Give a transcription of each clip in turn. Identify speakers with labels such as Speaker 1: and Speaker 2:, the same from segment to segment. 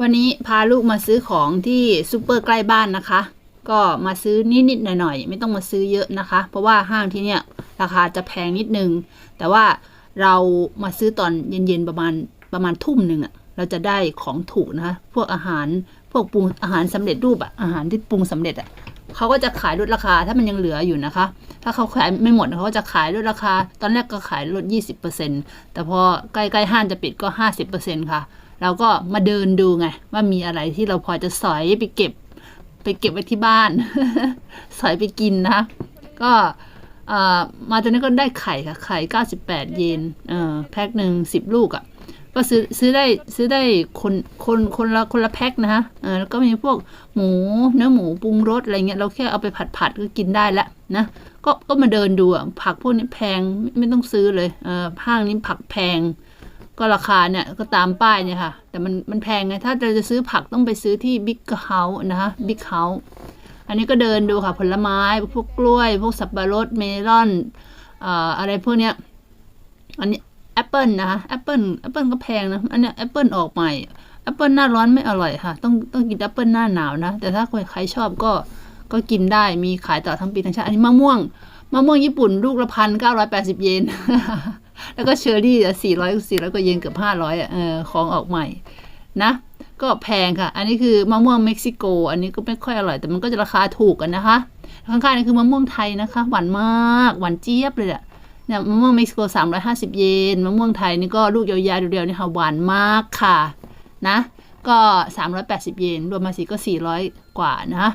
Speaker 1: วันนี้พาลูกมาซื้อของที่ซูเปอร์ใกล้บ้านนะคะ ก็มาซื้อนิดๆหน่อยๆ ไม่ต้องมาซื้อเยอะนะคะ เพราะว่าห้างที่เนี่ยราคาจะแพงนิดนึง แต่ว่าเรามาซื้อตอนเย็นๆประมาณประมาณทุ่มหนึ่งอะเราจะได้ของถูกนะคะพวกอาหารพวกปรุงอาหารสำเร็จรูปอะอาหารที่ปรุงสำเร็จอะเขาก็จะขายลดราคาถ้ามันยังเหลืออยู่นะคะ ถ้าเขาขายไม่หมดเขาก็จะขายลดราคา ตอนแรกก็ขายลด 20%แต่พอใกล้ๆห้างจะปิดก็ 50%ค่ะ เราก็มาเดินดูไงว่ามีอะไรที่เราพอจะสอยไปเก็บ ไปเก็บไว้ที่บ้าน สอยไปกินนะคะก็มาตอนนี้ก็ได้ไข่ค่ะ ไข่ 98 เยนเออแพ็คหนึ่งสิบลูกอะ่ะ ก็ซื้อซื้อได้ซื้อได้คนคนคนละคนละแพ็คนะคะเออแล้วก็มีพวกหมูเนื้อหมูปรุงรสอะไรเงี้ยเราแค่เอาไปผัดผัดก็กินได้แล้วนะก็ก็มาเดินดูอะผักพวกนี้แพงไม่ไม่ต้องซื้อเลยเออห้างนี้ผักแพง ก็ราคาเนี่ยก็ตามป้ายเนี่ยค่ะ แต่มันมันแพงไง ถ้าเราจะซื้อผักต้องไปซื้อที่บิ๊กเฮาส์นะคะบิ๊กเฮาส์อันนี้ก็เดินดูค่ะผลไม้ พวกกล้วย พวกสับปะรดเมลอนอ่าอะไรพวกเนี้ย อันนี้แอปเปิลนะคะแอปเปิลแอปเปิลก็แพงนะ อันนี้แอปเปิลออกใหม่แอปเปิลหน้าร้อนไม่อร่อยค่ะ ต้องต้องกินแอปเปิลหน้าหนาวนะ แต่ถ้าใครชอบก็ก็กินได้มีขายต่อทั้งปีทั้งชาติ อันนี้มะม่วง มะม่วงญี่ปุ่นลูกละพันเก้าร้อยแปดสิบเยน แล้วก็เชอรี่สี่ร้อยสี่ร้อยกว่าเยนเกือบห้าร้อยอะเออของออกใหม่นะ ก็แพงค่ะ อันนี้คือมะม่วงเม็กซิโก อันนี้ก็ไม่ค่อยอร่อย แต่มันก็จะราคาถูกกันนะคะ ข้างๆนี่คือมะม่วงไทยนะคะ หวานมาก หวานเจี๊ยบเลยอะเนี่ยมะม่วงเม็กซิโกสามร้อยห้าสิบเยน มะม่วงไทยนี่ก็ลูกยาวๆเดียวๆนี่ค่ะหวานมากค่ะ นะ ก็สามร้อยแปดสิบเยน รวมมาสีก็สี่ร้อยกว่านะคะ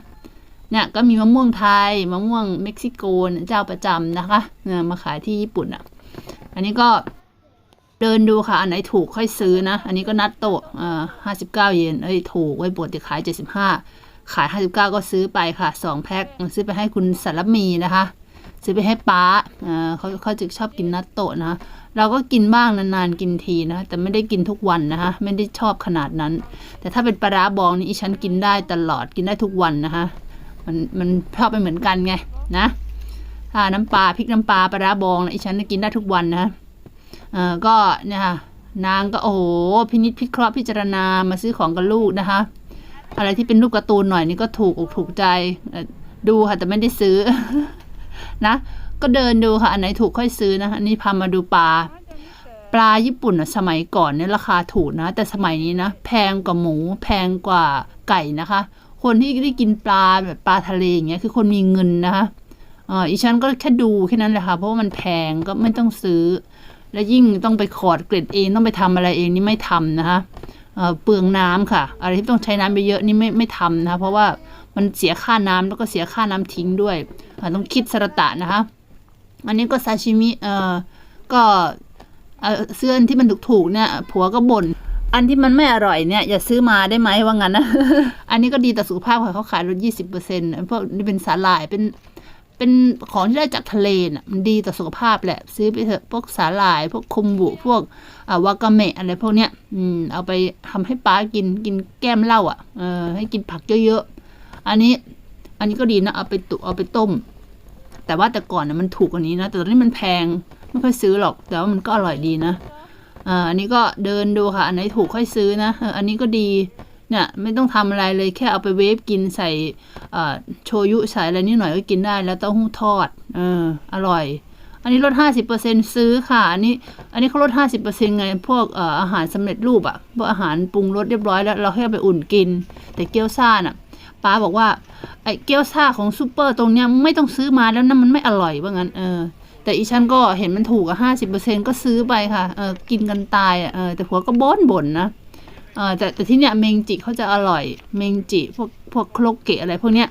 Speaker 1: เนี่ยก็มีมะม่วงไทย มะม่วงเม็กซิโกเนี่ยเจ้าประจำนะคะเนี่ยมาขายที่ญี่ปุ่นอะ อันนี้ก็เดินดูค่ะ อันไหนถูกค่อยซื้อนะ อันนี้ก็นัดโตะอ่าห้าสิบเก้าเยนเอ้ยถูกไว้ปกติขายเจ็ดสิบห้าขายห้าสิบเก้าก็ซื้อไปค่ะสองแพ็คซื้อไปให้คุณสารมีนะคะ ซื้อไปให้ป้าอ่าเขาเขาจะชอบกินนัตโตะนะ เราก็กินบ้างนานๆกินทีนะ แต่ไม่ได้กินทุกวันนะคะไม่ได้ชอบขนาดนั้น แต่ถ้าเป็นปลาร้าบองนี่ฉันกินได้ตลอดกินได้ทุกวันนะคะ มันมันชอบไปเหมือนกันไงนะ ถ้าน้ำปลาพริกน้ำปลาปลาร้าบองนะอีฉันกินได้ทุกวันนะเออก็เนี่ยค่ะนางก็โอ้โหพินิจพิเคราะห์พิจารณามาซื้อของกับลูกนะคะ อะไรที่เป็นรูปการ์ตูนหน่อยนี่ก็ถูกอกถูกใจดูค่ะแต่ไม่ได้ซื้อนะก็เดินดูค่ะอันไหนถูกค่อยซื้อนะอันนี้พามาดูปลาปลาญี่ปุ่นสมัยก่อนเนี่ยราคาถูกนะ แต่สมัยนี้นะ แพงกว่าหมู แพงกว่าไก่นะคะ คนที่ได้กินปลาแบบปลาทะเลอย่างเงี้ยคือคนมีเงินนะคะ อ่าอีฉันก็แค่ดูแค่นั้นแหละค่ะ เพราะว่ามันแพงก็ไม่ต้องซื้อ และยิ่งต้องไปขอดเกล็ดเองต้องไปทำอะไรเองนี่ไม่ทำนะคะเปลืองน้ำค่ะ อะไรที่ต้องใช้น้ำไปเยอะนี่ไม่ไม่ทำนะคะเพราะว่ามันเสียค่าน้ำแล้วก็เสียค่าน้ำทิ้งด้วยต้องคิดสระตะนะคะ อันนี้ก็ซาชิมิเอ่อก็เสื้อนที่มันถูกๆเนี่ยผัวก็บ่นอันที่มันไม่อร่อยเนี่ยอย่าซื้อมาได้ไหมว่างั้นนะ อันนี้ก็ดีต่อสุขภาพค่ะเขาขายลดยี่สิบเปอร์เซ็นต์พวกนี่เป็นสาหร่ายเป็น เป็นของที่ได้จากทะเลน่ะมันดีต่อสุขภาพแหละ ซื้อไปเถอะพวกสาหร่าย พวกคมบุพวกวากาเมะอะไรพวกเนี้ยอืมเอาไปทำให้ป้ากินกินแก้มเหล้าอะเออให้กินผักเยอะๆ อันนี้ อันนี้ก็ดีนะเอาไปตุเอาไปต้ม แต่ว่าแต่ก่อนน่ะมันถูกกว่านี้นะแต่ตอนนี้มันแพงไม่ค่อยซื้อหรอก แต่ว่ามันก็อร่อยดีนะอ่าอันนี้ก็เดินดูค่ะ อันไหนถูกค่อยซื้อนะอันนี้ก็ดี เนี่ยไม่ต้องทำอะไรเลยแค่เอาไปเวฟกินใส่โชยุใส่อะไรนิดหน่อยก็กินได้แล้วเต้าหู้ทอดเอออร่อย อันนี้ลดห้าสิบเปอร์เซ็นซื้อค่ะ อันนี้ อันนี้เขาลดห้าสิบเปอร์เซ็นไงพวกออาหารสำเร็จรูปอะพวกอาหารปรุงรสเรียบร้อยแล้วเราแค่ไปอุ่นกิน แต่เกี๊ยวซ่าน่ะป้าบอกว่าไอ้เกี๊ยวซ่าของซูเปอร์ตรงเนี้ยไม่ต้องซื้อมาแล้วนะมันไม่อร่อยว่างั้นเออแต่อีฉันก็เห็นมันถูกอะห้าสิบเปอร์เซ็นก็ซื้อไปค่ะ เออกินกันตายอะเออแต่ผัวก็บ่นบ่นนะ แต่แต่ที่เนี้ยเมงจิเขาจะอร่อย เมงจิพวกพวกโครกเกะอะไรพวกเนี้ย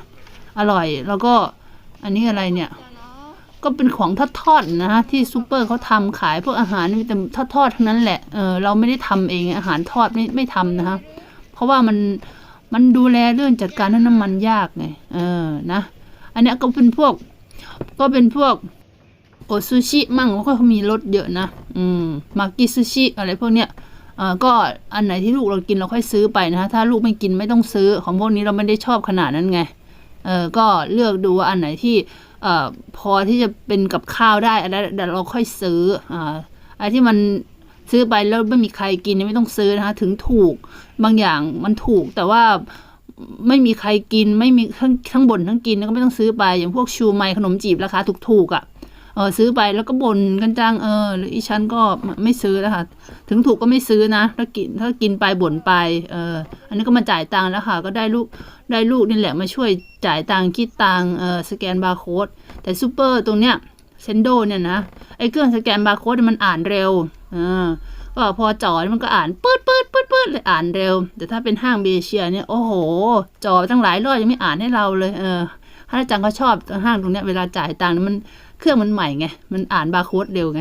Speaker 1: อร่อยแล้วก็อันนี้อะไรเนี่ย ก็เป็นของทอดๆนะฮะที่ซูเปอร์เขาทำขายพวกอาหารนี่แต่ทอดๆทั้งนั้นแหละเออเราไม่ได้ทำเองอาหารทอดไม่ไม่ทำนะคะเพราะว่ามันมันดูแลเรื่องจัดการเรื่องน้ำมันยากไงเออนะ อันนี้ก็เป็นพวก ก็เป็นพวกโอซูชิมั่งก็มีรสเยอะนะ อืมมากิซูชิอะไรพวกเนี้ย ก็อันไหนที่ลูกเรากินเราค่อยซื้อไปนะคะถ้าลูกไม่กินไม่ต้องซื้อ ของพวกนี้เราไม่ได้ชอบขนาดนั้นไงเออก็เลือกดูว่าอันไหนที่เอ่อพอที่จะเป็นกับข้าวได้อันนั้นเราค่อยซื้ออ่าอะไรที่มันซื้อไปแล้วไม่มีใครกินไม่ต้องซื้อนะคะถึงถูกบางอย่างมันถูกแต่ว่าไม่มีใครกินไม่มีทั้งทั้งบ่นทั้งกินก็ไม่ต้องซื้อไปอย่างพวกชูไมขนมจีบราคาถูกๆอะ่ะ เออซื้อไปแล้วก็บ่นกันจังเออ หรืออีฉันก็ไม่ซื้อแล้วค่ะ ถึงถูกก็ไม่ซื้อนะ ถ้ากินถ้ากินไปบ่นไป เออ อันนี้ก็มาจ่ายตังค์แล้วค่ะ ก็ได้ลูกได้ลูกนี่แหละมาช่วยจ่ายตังค์คิดตังค์เออสแกนบาร์โค้ดแต่ซูเปอร์ตรงเนี้ยเซนโดเนี่ยนะไอ้เครื่องสแกนบาร์โค้ดมันอ่านเร็วเออก็พอจอมันก็อ่านปืดปืดปืดปืดเลยอ่านเร็ว แต่ถ้าเป็นห้างเบเชียเนี่ยโอ้โหจอตั้งหลายรอบยังไม่อ่านให้เราเลยเออถ้าอาจารย์ก็ชอบห้างตรงเนี้ยเวลาจ่ายตังค์มัน เครื่องมันใหม่ไง มันอ่านบาร์โค้ดเร็วไง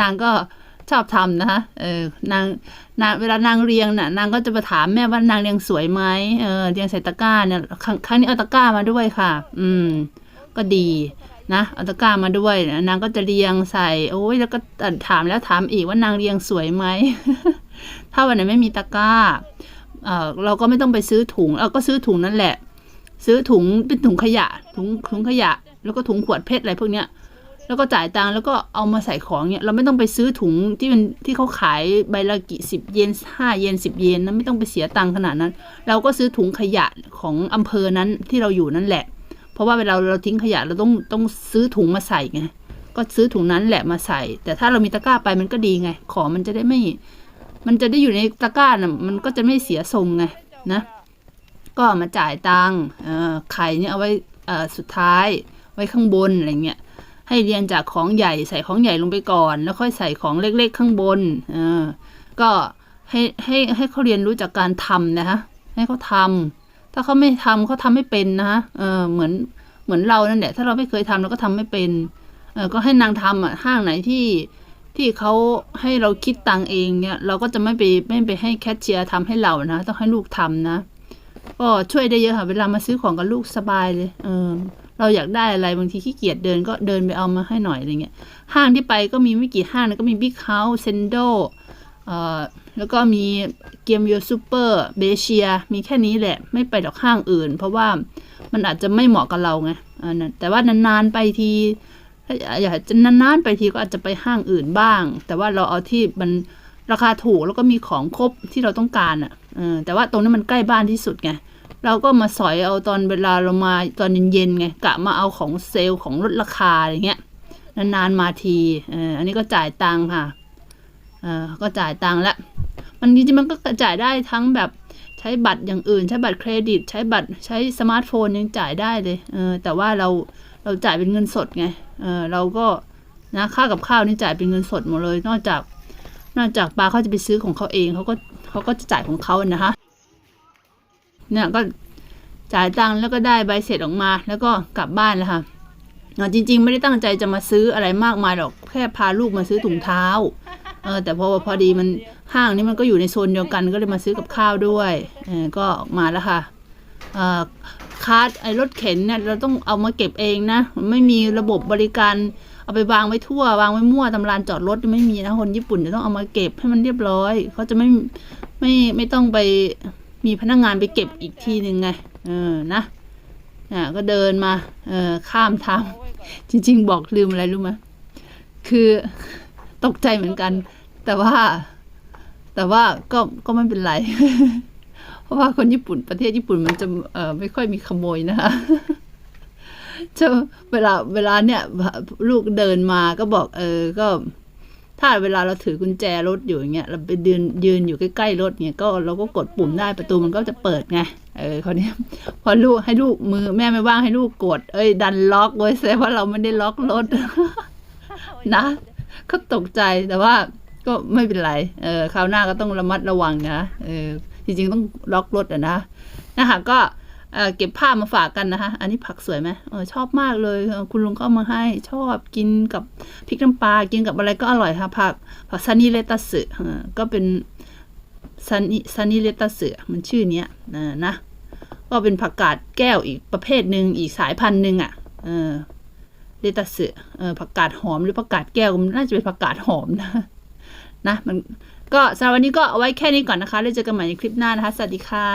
Speaker 1: นางก็ชอบทำนะคะเออนางนางเวลานางเรียงน่ะ นางก็จะมาถามแม่ว่านางเรียงสวยไหมเออเรียงใส่ตะกร้าเนี่ยครั้งครั้งนี้เอาตะกร้ามาด้วยค่ะ อืม ก็ดีนะเอาตะกร้ามาด้วยนะนางก็จะเรียงใส่ โอ้ยแล้วก็ถามแล้วถามอีกว่านางเรียงสวยไหมถ้าวันไหนไม่มีตะกร้าเออเราก็ไม่ต้องไปซื้อถุง เราก็ซื้อถุงนั่นแหละ ซื้อถุงเป็นถุงขยะ ถุงถุงขยะ แล้วก็ถุงขวดเพชรอะไรพวกเนี้ย แล้วก็จ่ายตังค์แล้วก็เอามาใส่ของเนี่ยเราไม่ต้องไปซื้อถุงที่เป็นที่เขาขายใบละกี่สิบเยนห้าเยนสิบเยนนะไม่ต้องไปเสียตังค์ขนาดนั้น เราก็ซื้อถุงขยะของอำเภอนั้นที่เราอยู่นั่นแหละ เพราะว่าเวลาเราทิ้งขยะเราต้องต้องซื้อถุงมาใส่ไงก็ซื้อถุงนั้นแหละมาใส่ แต่ถ้าเรามีตะกร้าไปมันก็ดีไง ของมันจะได้ไม่ มันจะได้อยู่ในตะกร้าน่ะมันก็จะไม่เสียทรงไงนะ ก็มาจ่ายตังค์ไข่เนี่ยเอาไว้สุดท้าย ไว้ข้างบนอะไรเงี้ยให้เรียงจากของใหญ่ใส่ของใหญ่ลงไปก่อน แล้วค่อยใส่ของเล็ก ๆ ข้างบนเออก็ให้ให้ให้เขาเรียนรู้จากการทำนะคะให้เขาทำถ้าเขาไม่ทำเขาทำไม่เป็นนะคะเออเหมือนเหมือนเรานั่นแหละถ้าเราไม่เคยทำเราก็ทำไม่เป็นเออก็ให้นางทำอะห้างไหนที่ที่เขาให้เราคิดตังเองเนี่ยเราก็จะไม่ไปไม่ไปให้แคชเชียร์ทำให้เรานะ ต้องให้ลูกทำนะก็ช่วยได้เยอะค่ะ เวลามาซื้อของกับลูกสบายเลย เออ เราอยากได้อะไรบางทีขี้เกียจเดินก็เดินไปเอามาให้หน่อยอะไรเงี้ยห้างที่ไปก็มีไม่กี่ห้างนะก็มีบิ๊กเฮาส์เซนโดเอ่อแล้วก็มีเกมโยซูเปอร์เบเชียมีแค่นี้แหละ ไม่ไปดอกห้างอื่น เพราะว่ามันอาจจะไม่เหมาะกับเราไงอ่านะแต่ว่านานๆไปทีถ้าอยากจะนานๆไปทีก็อาจจะไปห้างอื่นบ้าง แต่ว่าเราเอาที่มันราคาถูกแล้วก็มีของครบที่เราต้องการอะออแต่ว่าตรงนั้นมันใกล้บ้านที่สุดไง เราก็มาสอยเอาตอนเวลาเรามาตอนเย็นๆไงกะมาเอาของเซลล์ของลดราคาอะไรเงี้ยนานๆมาทีเอออันนี้ก็จ่ายตังค่ะ เออก็จ่ายตังค์ละมันจริงๆมันก็จ่ายได้ทั้งแบบใช้บัตรอย่างอื่น ใช้บัตรเครดิต ใช้บัตรใช้สมาร์ทโฟนยังจ่ายได้เลย เออ แต่ว่าเราเราจ่ายเป็นเงินสดไง เออเราก็นะค่ากับข้าวนี่จ่ายเป็นเงินสดหมดเลย นอกจาก นอกจากปลาเขาจะไปซื้อของเขาเองเขาก็เขาก็จะจ่ายของเขานะคะ เนี่ยก็จ่ายตังค์แล้วก็ได้ใบเสร็จออกมา แล้วก็กลับบ้านแล้วค่ะจริง ๆ ไม่ได้ตั้งใจจะมาซื้ออะไรมากมายหรอกแค่พาลูกมาซื้อถุงเท้าเออแต่พอพอดีมันห้างนี้มันก็อยู่ในโซนเดียวกันก็เลยมาซื้อกับข้าวด้วยเออก็ออกมาแล้วค่ะเออคาร์ดไอ้รถเข็นเนี่ยเราต้องเอามาเก็บเองนะไม่มีระบบบริการเอาไปวางไว้ทั่ววางไว้มั่วตำรานจอดรถไม่มีนะคนญี่ปุ่นจะต้องเอามาเก็บให้มันเรียบร้อยเขาจะไม่ไม่ไม่ต้องไป มีพนักงานไปเก็บอีกทีหนึ่งไง เออ นะอ่าก็เดินมา เออ ข้ามทางจริง ๆ บอกลืมอะไรรู้ไหมคือตกใจเหมือนกัน แต่ว่า แต่ว่าก็ ก็ไม่เป็นไร เพราะว่าคนญี่ปุ่น ประเทศญี่ปุ่นมันจะ เอ่อไม่ค่อยมีขโมยนะคะจะเวลา เวลาเนี่ย ลูกเดินมาก็บอก เออ ก็ ถ้าเวลาเราถือกุญแจรถอยู่อย่างเงี้ยเราไปยืนยืนอยู่ใกล้ๆรถเนี่ยก็เราก็กดปุ่มได้ประตูมันก็จะเปิดไงเออคราวนี้พอลูกให้ลูกมือแม่ไม่ว่างให้ลูกกด เอ้ย ดันล็อกไว้แสดงว่าเราไม่ได้ล็อกรถนะก็ตกใจแต่ว่าก็ไม่เป็นไร เออคราวหน้าก็ต้องระมัดระวังนะ เออจริงๆต้องล็อกรถอะนะนะคะก็ เก็บภาพมาฝากกันนะคะ อันนี้ผักสวยไหมออชอบมากเลย คุณลุงก็เอามาให้ ชอบกินกับพริกน้ำปลา กินกับอะไรก็อร่อยค่ะ ผักผักซานิเลตัสเออก็เป็นซานิซานิเลตัสมันชื่อเนี้ยนะ ก็เป็นผักกาดแก้วอีกประเภทหนึ่งอีกสายพันธุ์หนึ่งอะเออเลตัสเออผักกาดหอมหรือผักกาดแก้วมันน่าจะเป็นผักกาดหอมนะนะมันก็สำหรับวันนี้ก็เอาไว้แค่นี้ก่อนนะคะแล้วเจอกันใหม่ในคลิปหน้านะคะ สวัสดีค่ะ